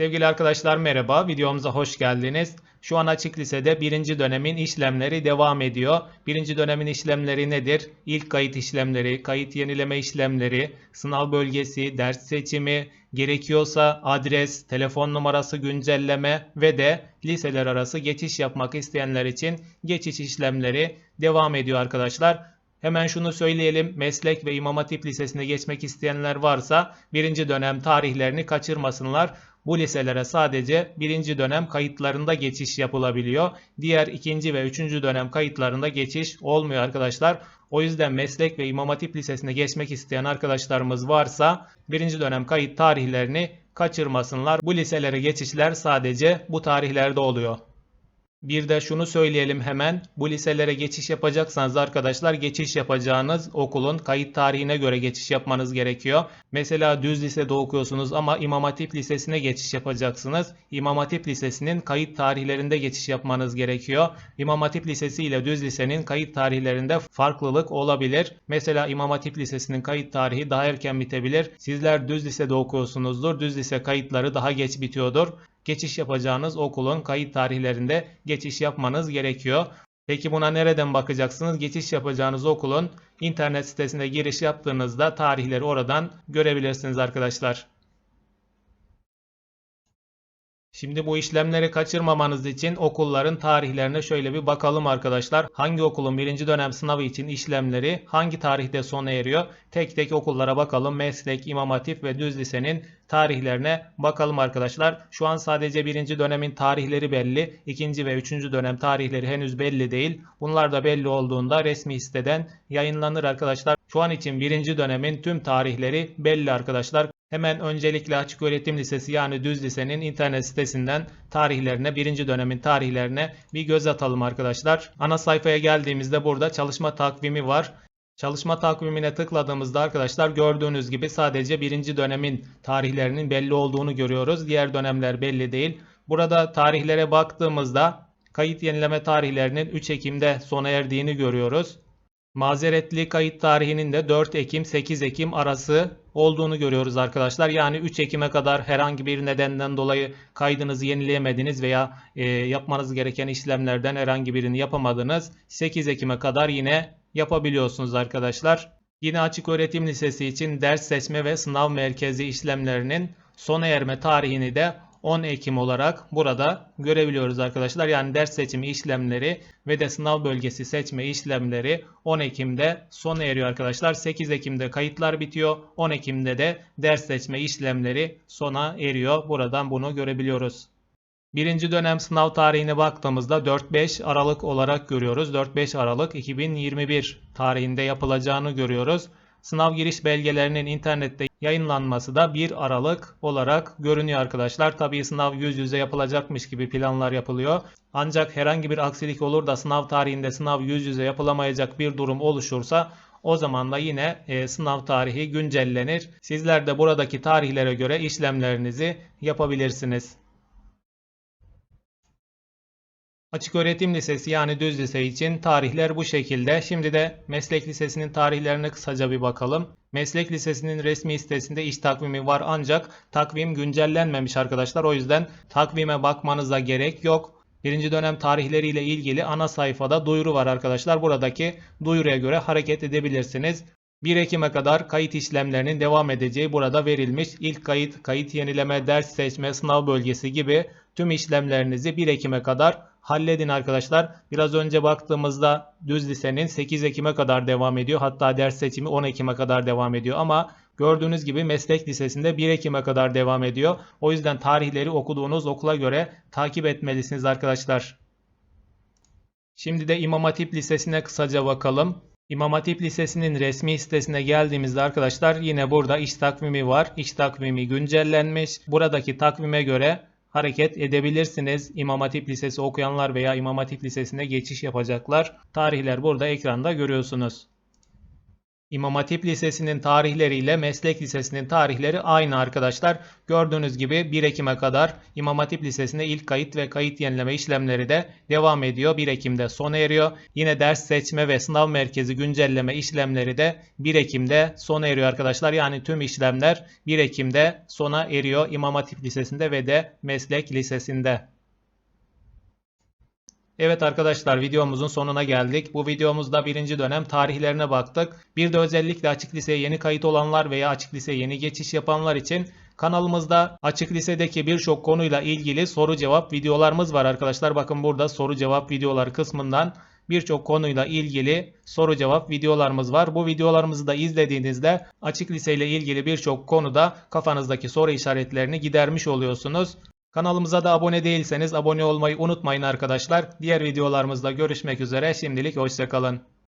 Sevgili arkadaşlar merhaba, videomuza hoş geldiniz. Şu an açık lisede birinci dönemin işlemleri devam ediyor. Birinci dönemin işlemleri nedir? İlk kayıt işlemleri, kayıt yenileme işlemleri, sınav bölgesi, ders seçimi, gerekiyorsa adres, telefon numarası güncelleme ve de liseler arası geçiş yapmak isteyenler için geçiş işlemleri devam ediyor arkadaşlar. Hemen şunu söyleyelim. Meslek ve İmam Hatip Lisesi'ne geçmek isteyenler varsa birinci dönem tarihlerini kaçırmasınlar. Bu liselere sadece birinci dönem kayıtlarında geçiş yapılabiliyor. Diğer ikinci ve üçüncü dönem kayıtlarında geçiş olmuyor arkadaşlar. O yüzden meslek ve İmam Hatip Lisesi'ne geçmek isteyen arkadaşlarımız varsa birinci dönem kayıt tarihlerini kaçırmasınlar. Bu liselere geçişler sadece bu tarihlerde oluyor. Bir de şunu söyleyelim hemen. Bu liselere geçiş yapacaksanız arkadaşlar geçiş yapacağınız okulun kayıt tarihine göre geçiş yapmanız gerekiyor. Mesela düz lisede okuyorsunuz ama İmam Hatip Lisesi'ne geçiş yapacaksınız. İmam Hatip Lisesi'nin kayıt tarihlerinde geçiş yapmanız gerekiyor. İmam Hatip Lisesi ile düz lisenin kayıt tarihlerinde farklılık olabilir. Mesela İmam Hatip Lisesi'nin kayıt tarihi daha erken bitebilir. Sizler düz lisede okuyorsunuzdur. Düz lise kayıtları daha geç bitiyordur geçiş yapacağınız okulun kayıt tarihlerinde geçiş yapmanız gerekiyor. Peki buna nereden bakacaksınız? Geçiş yapacağınız okulun internet sitesine giriş yaptığınızda tarihleri oradan görebilirsiniz arkadaşlar. Şimdi bu işlemleri kaçırmamanız için okulların tarihlerine şöyle bir bakalım arkadaşlar. Hangi okulun birinci dönem sınavı için işlemleri hangi tarihte sona eriyor? Tek tek okullara bakalım. Meslek, İmam Hatip ve Düz Lise'nin tarihlerine bakalım arkadaşlar. Şu an sadece birinci dönemin tarihleri belli. ikinci ve üçüncü dönem tarihleri henüz belli değil. Bunlar da belli olduğunda resmi siteden yayınlanır arkadaşlar. Şu an için birinci dönemin tüm tarihleri belli arkadaşlar. Hemen öncelikle Açık Öğretim Lisesi yani Düz Lise'nin internet sitesinden tarihlerine, birinci dönemin tarihlerine bir göz atalım arkadaşlar. Ana sayfaya geldiğimizde burada çalışma takvimi var. Çalışma takvimine tıkladığımızda arkadaşlar gördüğünüz gibi sadece birinci dönemin tarihlerinin belli olduğunu görüyoruz. Diğer dönemler belli değil. Burada tarihlere baktığımızda kayıt yenileme tarihlerinin 3 Ekim'de sona erdiğini görüyoruz. Mazeretli kayıt tarihinin de 4 Ekim 8 Ekim arası olduğunu görüyoruz arkadaşlar. Yani 3 Ekim'e kadar herhangi bir nedenden dolayı kaydınızı yenileyemediniz veya e, yapmanız gereken işlemlerden herhangi birini yapamadınız. 8 Ekim'e kadar yine yapabiliyorsunuz arkadaşlar. Yine Açık Öğretim Lisesi için ders seçme ve sınav merkezi işlemlerinin sona erme tarihini de 10 Ekim olarak burada görebiliyoruz arkadaşlar. Yani ders seçimi işlemleri ve de sınav bölgesi seçme işlemleri 10 Ekim'de sona eriyor arkadaşlar. 8 Ekim'de kayıtlar bitiyor. 10 Ekim'de de ders seçme işlemleri sona eriyor. Buradan bunu görebiliyoruz. Birinci dönem sınav tarihine baktığımızda 4-5 Aralık olarak görüyoruz. 4-5 Aralık 2021 tarihinde yapılacağını görüyoruz. Sınav giriş belgelerinin internette yayınlanması da 1 Aralık olarak görünüyor arkadaşlar. Tabii sınav yüz yüze yapılacakmış gibi planlar yapılıyor. Ancak herhangi bir aksilik olur da sınav tarihinde sınav yüz yüze yapılamayacak bir durum oluşursa o zaman da yine e, sınav tarihi güncellenir. Sizler de buradaki tarihlere göre işlemlerinizi yapabilirsiniz. Açık Öğretim Lisesi yani düz lise için tarihler bu şekilde. Şimdi de meslek lisesinin tarihlerine kısaca bir bakalım. Meslek lisesinin resmi sitesinde iş takvimi var ancak takvim güncellenmemiş arkadaşlar. O yüzden takvime bakmanıza gerek yok. Birinci dönem tarihleriyle ilgili ana sayfada duyuru var arkadaşlar. Buradaki duyuruya göre hareket edebilirsiniz. 1 Ekim'e kadar kayıt işlemlerinin devam edeceği burada verilmiş. İlk kayıt, kayıt yenileme, ders seçme, sınav bölgesi gibi tüm işlemlerinizi 1 Ekim'e kadar halledin arkadaşlar. Biraz önce baktığımızda düz lisenin 8 Ekim'e kadar devam ediyor. Hatta ders seçimi 10 Ekim'e kadar devam ediyor ama gördüğünüz gibi meslek lisesinde 1 Ekim'e kadar devam ediyor. O yüzden tarihleri okuduğunuz okula göre takip etmelisiniz arkadaşlar. Şimdi de İmam Hatip Lisesi'ne kısaca bakalım. İmam Hatip Lisesi'nin resmi sitesine geldiğimizde arkadaşlar yine burada iş takvimi var. İş takvimi güncellenmiş. Buradaki takvime göre hareket edebilirsiniz. İmam Hatip Lisesi okuyanlar veya İmam Hatip Lisesi'ne geçiş yapacaklar. Tarihler burada ekranda görüyorsunuz. İmam Hatip Lisesi'nin tarihleriyle Meslek Lisesi'nin tarihleri aynı arkadaşlar. Gördüğünüz gibi 1 Ekim'e kadar İmam Hatip Lisesi'nde ilk kayıt ve kayıt yenileme işlemleri de devam ediyor. 1 Ekim'de sona eriyor. Yine ders seçme ve sınav merkezi güncelleme işlemleri de 1 Ekim'de sona eriyor arkadaşlar. Yani tüm işlemler 1 Ekim'de sona eriyor İmam Hatip Lisesi'nde ve de Meslek Lisesi'nde. Evet arkadaşlar videomuzun sonuna geldik. Bu videomuzda birinci dönem tarihlerine baktık. Bir de özellikle açık liseye yeni kayıt olanlar veya açık liseye yeni geçiş yapanlar için kanalımızda açık lisedeki birçok konuyla ilgili soru cevap videolarımız var arkadaşlar. Bakın burada soru cevap videoları kısmından birçok konuyla ilgili soru cevap videolarımız var. Bu videolarımızı da izlediğinizde açık liseyle ilgili birçok konuda kafanızdaki soru işaretlerini gidermiş oluyorsunuz. Kanalımıza da abone değilseniz abone olmayı unutmayın arkadaşlar. Diğer videolarımızda görüşmek üzere. Şimdilik hoşçakalın.